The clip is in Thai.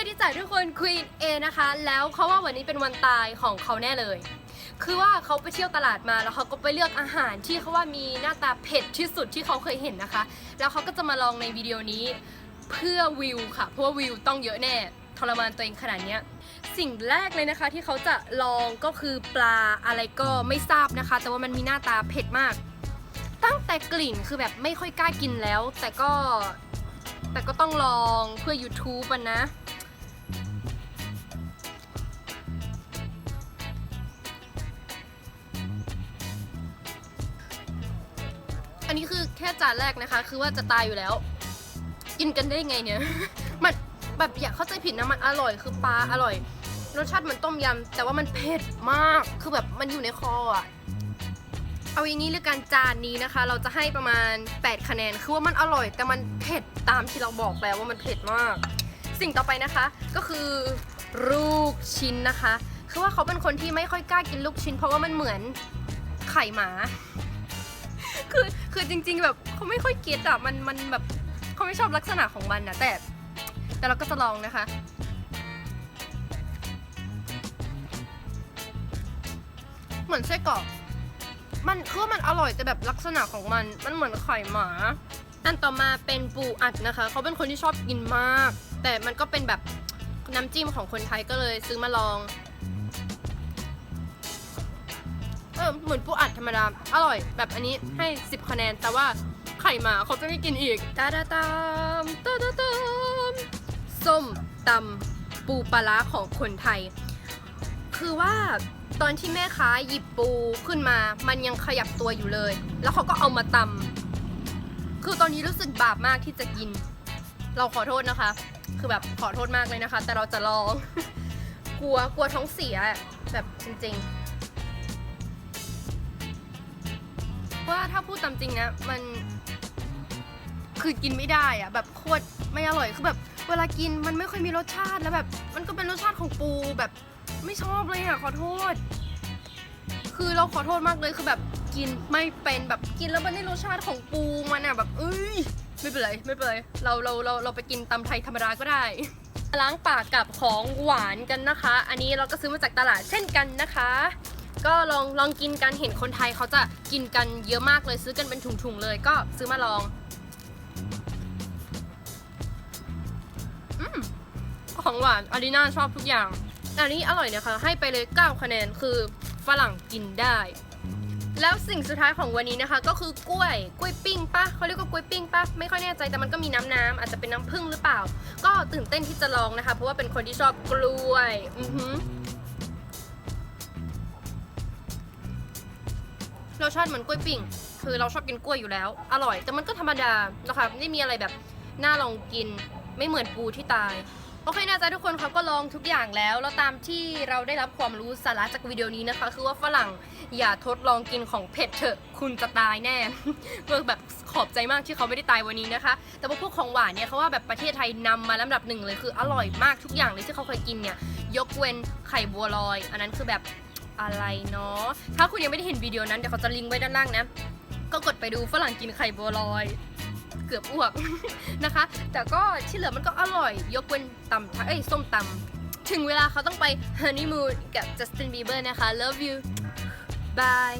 วัสดีจ้ะทุกคนควีนเอนะคะ แล้วเขาว่าวันนี้เป็นวันตายของเขาแน่เลย คือว่าเขาไปเที่ยวตลาดมาแล้วเขาก็ไปเลือกอาหารที่เขาว่ามีหน้าตาเผ็ดที่สุดที่เขาเคยเห็นนะคะ แล้วเขาก็จะมาลองในวิดีโอนี้เพื่อวิวค่ะ เพราะว่าวิวต้องเยอะแน่ทรมานตัวเองขนาดนี้สิ่งแรกเลยนะคะที่เขาจะลองก็คือปลาอะไรก็ไม่ทราบนะคะ แต่ว่ามันมีหน้าตาเผ็ดมาก ตั้งแต่กลิ่นคือแบบไม่ค่อยกล้ากินแล้ว แต่ก็แต่ก็ต้องลองเพื่อ YouTube อะนะ อันนี้คือแค่จานแรกนะคะ คือว่าจะตายอยู่แล้ว กินกันได้ไงเนี่ย มันแบบอย่าเข้าใจผิดนะมันอร่อยคือปลาอร่อย รสชาติเหมันต้มยำแต่ว่ามันเผ็ดมาก คือแบบมันอยู่ในคออะ เอาอย่างนี้เรื่องการจานนี้นะคะ เราจะให้ประมาณ 8 คะแนน คือว่ามันอร่อย แต่มันเผ็ดตามที่เราบอกแล้วว่ามันเผ็ดมาก สิ่งต่อไปนะคะ ก็คือลูกชิ้นนะคะ คือว่าเขาเป็นคนที่ไม่ค่อยกล้ากินลูกชิ้น เพราะว่ามันเหมือนไข่หมา คือคือจริง ๆ แบบเขาไม่ค่อยเก็ตอะมันมันแบบเขาไม่ชอบลักษณะของมันนะแต่แต่เราก็จะลองนะคะ เหมือนไส้กรอกมันคือมันอร่อยแต่แบบลักษณะของมัน มันเหมือนไข่หมาอันต่อมาเป็นปูอัดนะคะ เขาเป็นคนที่ชอบกินมาก แต่มันก็เป็นแบบน้ำจิ้มของคนไทยก็เลยซื้อมาลอง อเหมือนปูอัดธรรมดา อร่อย แบบอันนี้ให้ 10 คะแนน แต่ว่าไข่หมาเขาจะไม่กินอีกตาดาตามตาดาตามส้มตำปูปลาร้าของคนไทย คือว่าตอนที่แม่ค้าหยิบปูขึ้นมา มันยังขยับตัวอยู่เลย แล้วเขาก็เอามาตำคือตอนนี้รู้สึกบาปมากที่จะกิน เราขอโทษนะคะ คือแบบขอโทษมากเลยนะคะ แต่เราจะลอง กลัวกลัวท้องเสียแบบจริง ๆ ว่าถ้าพูดตามจริงนะมันคือกินไม่ได้อะแบบโคตรไม่อร่อยคือแบบเวลากินมันไม่ค่อยมีรสชาติแล้วแบบ มันก็เป็นรสชาติของปูแบบไม่ชอบเลยอะขอโทษ คือเราขอโทษมากเลยคือแบบกินไม่เป็นแบบกินแล้วมันได้รสชาติของปูมันอะแบบเอ้ยไม่เป็นไรไม่เป็นไรเราเราเราเราไปกินตำไทยธรรมดาก็ได้ล้างปากกับของหวานกันนะคะ อันนี้เราก็ซื้อมาจากตลาดเช่นกันนะคะ ก็ลองลองกินกันเห็นคนไทยเขาจะกินกันเยอะมากเลยซื้อกันเป็นถุงๆเลย ก็ซื้อมาลองอของหวานอารีนาชอบทุกอย่าง อันนี้อร่อยนะคะ ให้ไปเลย 9 คะแนนคือฝรั่งกินได้ แล้วสิ่งสุดท้ายของวันนี้นะคะ ก็คือกล้วยกล้วยปิ้งปะเขาเรียกว่ากล้วยปิ้งปะไม่ค่อยแน่ใจแต่มันก็มีน้ำน้ำอาจจะเป็นน้ำผึ้งหรือเปล่า ก็ตื่นเต้นที่จะลองนะคะ เพราะว่าเป็นคนที่ชอบกล้วย อือหือ รสชาติเหมือนกล้วยปิ้ง คือเราชอบกินกล้วยอยู่แล้ว อร่อย แต่มันก็ธรรมดานะคะไม่มีอะไรแบบน่าลองกิน ไม่เหมือนปูที่ตาย โอเคนะจ๊ะทุกคนครับก็ลองทุกอย่างแล้ว แล้วตามที่เราได้รับความรู้สาระจากวิดีโอนี้นะคะ คือว่าฝรั่งอย่าทดลองกินของเผ็ดเถอะ คุณจะตายแน่เออแบบขอบใจมากที่เขาไม่ได้ตายวันนี้นะคะ แต่ว่าพวกของหวานเนี่ยเขาว่าแบบประเทศไทยนำมาลำดับหนึ่งเลยคืออร่อยมากทุกอย่างเลยที่เขาเคยกินเนี่ย ยกเว้นไข่บัวลอย อันนั้นคือแบบ อะไรเนาะ ถ้าคุณยังไม่ได้เห็นวิดีโอนั้น เดี๋ยวเขาจะลิงก์ไว้ด้านล่างนะ ก็กดไปดูฝรั่งกินไข่บัวลอย เกือบอ้วกนะคะ แต่ก็ที่เหลือมันก็อร่อย ยกเว้นตำทยเอ้ยส้มตำถึงเวลาเขาต้องไปฮันนีมูนกับจัสตินบีเบอร์นะคะ love you bye